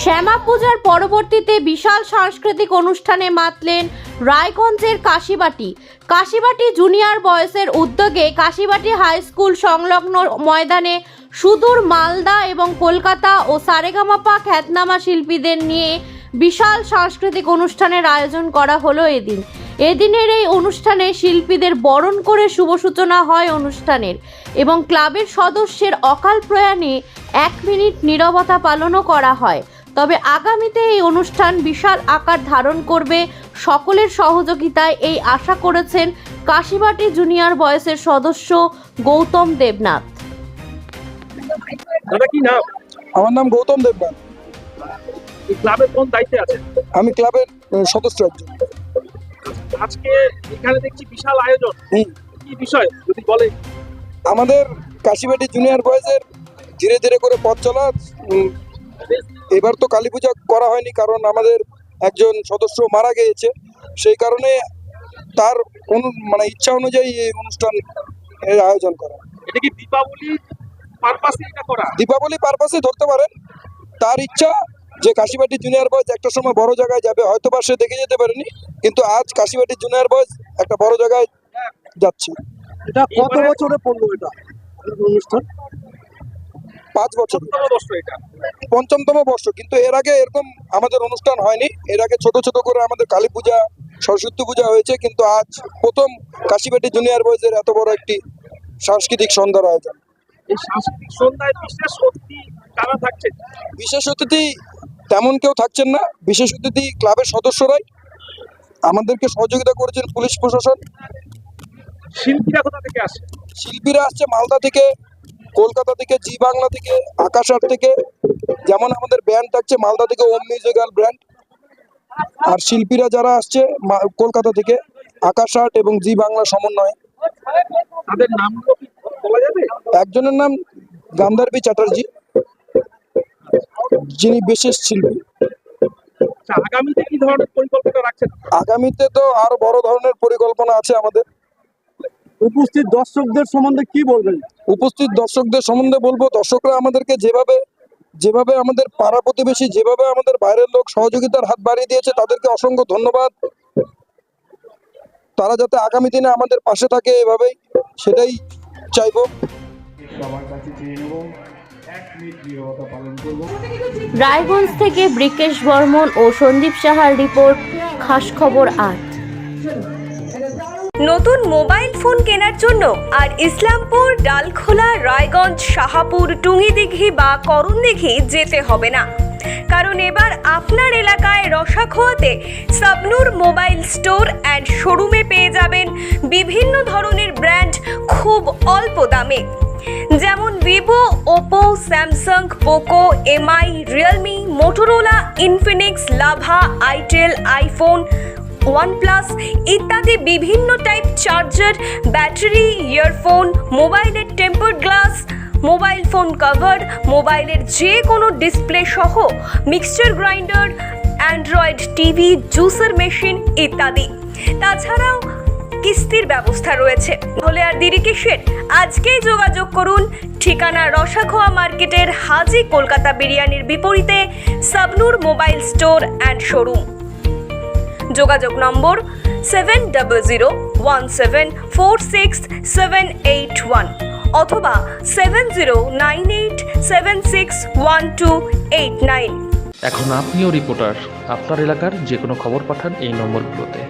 শ্যামা পূজার পরবর্তীতে বিশাল সাংস্কৃতিক অনুষ্ঠানে মাতলেন রায়গঞ্জের কাশিবাটি। কাশিবাটি জুনিয়র বয়সের উদ্যোগে কাশিবাটি হাই স্কুল সংলগ্ন ময়দানে সুদূর মালদা এবং কলকাতা ও সারেগামাপা খ্যাতনামা শিল্পীদের নিয়ে বিশাল সাংস্কৃতিক অনুষ্ঠানের আয়োজন করা হলো এদিন। এদিনের এই অনুষ্ঠানে শিল্পীদের বরণ করে শুভ সূচনা হয় অনুষ্ঠানের এবং ক্লাবের সদস্যের অকাল প্রয়াণে এক মিনিট নীরবতা পালনও করা হয়। তবে আগামীতে এই অনুষ্ঠান বিশাল আকার ধারণ করবে সকলের সহযোগিতায় এই আশা করেছেন কাশিবাটি জুনিয়র বয়সের সদস্য গৌতম দেবনাথ। দাদা কি নাম? আমার নাম গৌতম দেবনাথ। ক্লাবের কোন দায়িত্বে আছেন? আমি ক্লাবের সদস্য একজন। আজকে এখানে দেখছি বিশাল আয়োজন। কি বিষয়? যদি বলে। আমাদের কাশিবাটি জুনিয়র বয়েজের ধীরে ধীরে করে পথ চলা এবার তো কালী পূজা করা হয়নি কারণ আমাদের একজন সদস্য মারা গিয়েছে। সেই কারণে তার কোন মানে ইচ্ছা অনুযায়ী এই অনুষ্ঠান এর আয়োজন করা। এটা কি দীপাবলি পারপাসে এটা করা? দীপাবলি পারপাসে ধরতে পারেন। তার ইচ্ছা যে কাশিবাটি জুনিয়র বয়েজ একটা সময় বড় জায়গায় যাবে হয়তো বা সে দেখে যেতে পারেনি কিন্তু আজ কাশিবাটি জুনিয়র বয়েজ একটা বড় জায়গায় যাচ্ছে। এটা কত বছরে পড়ল এটা? অনুষ্ঠান? পাঁচ বছর। বর্ষ এটা। পঞ্চমতম বর্ষ কিন্তু এর আগে এরকম আমাদের অনুষ্ঠান হয়নি। এর আগে ছোট ছোট করে আমাদের কালী পূজা সরস্বতী পূজা হয়েছে কিন্তু আজ প্রথম কাশিবাটি জুনিয়র বয়েজের এত বড় একটি সাংস্কৃতিক সন্ধ্যার আয়োজন। এই সাংস্কৃতিক সন্ধ্যায় বিশেষ অতিথি কারা থাকছে বিশেষ অতিথি তেমন কেউ থাকছেন না। বিশেষ অতিথি ক্লাবের সদস্যরাই। আমাদেরকে সহযোগিতা করেছেন পুলিশ প্রশাসন। শিল্পীরা কোথা থেকে আসে? শিল্পীরা আসছে মালদা থেকে কলকাতা থেকে জি বাংলা থেকে আকাশার থেকে। যেমন আমাদের ব্যান্ড থাকছে মালদা থেকে ওম মিউজিক্যাল ব্র্যান্ড। আর শিল্পীরা যারা আসছে কলকাতা থেকে আকাশ আর্ট এবং জি বাংলা সমন্বয়ে। তাদের নাম বলা যাবে? একজনের নাম গান্ধারবী চ্যাটার্জি। যিনি বিশেষ শিল্পী আচ্ছা, আগামীতে কি ধরনের পরিকল্পনা রাখছেন আগামীতে তো আরও বড় ধরনের পরিকল্পনা আছে আমাদের। উপস্থিত দর্শকদের সম্বন্ধে কি বলবেন? উপস্থিত দর্শকদের সম্বন্ধে বলব দর্শকরা আমাদেরকে যেভাবে যেভাবে আমাদের পাড়া প্রতিবেশী যেভাবে আমাদের বাইরের লোক সহযোগিতার হাত বাড়িয়ে দিয়েছে তাদেরকে অসংখ্য ধন্যবাদ। তারা যাতে আগামী দিনে আমাদের পাশে থাকে এভাবেই সেটাই চাইব। সবার কাছে চেয়ে নেব। রায়গঞ্জ থেকে ব্রিকেশ বর্মন ও সন্দীপ সাহার রিপোর্ট, খাস খবর আট। নতুন মোবাইল ফোন কেনার জন্য আর ইসলামপুর, ডালখোলা, রায়গঞ্জ, শাহাপুর, টুঙ্গিদিঘি বা করণদিঘি যেতে হবে না। কারণ এবার আপনার এলাকায় রসাখোয়াতে সাবনুর মোবাইল স্টোর অ্যান্ড শোরুমে পেয়ে যাবেন বিভিন্ন ধরনের ব্র্যান্ড খুব অল্প দামে। যেমন Vivo Oppo Samsung Poco Mi Realme Motorola Infinix Lava itel iPhone OnePlus ইত্যাদি বিভিন্ন টাইপ চার্জার ব্যাটারি ইয়ারফোন মোবাইলের temper glass mobile phone cover মোবাইলের যে কোনো ডিসপ্লে সহ mixture grinder android TV juicer machine ইত্যাদি। তাছাড়াও কিস্তির ব্যবস্থা রয়েছে। হলে আর দেরি কিসের? আজকেই যোগাযোগ করুন ঠিকানা রসাখোয়া মার্কেটের হাজি কলকাতা বিরিয়ানির বিপরীতে Sabnur mobile store and showroom. যোগাযোগ number seven double zero one seven four six seven eight one অথবা seven zero nine eight seven six one two eight nine. এখন আপনিও রিপোর্টার, আপনার এলাকার যে কোনো খবর পাঠান এই নম্বরগুলোতে।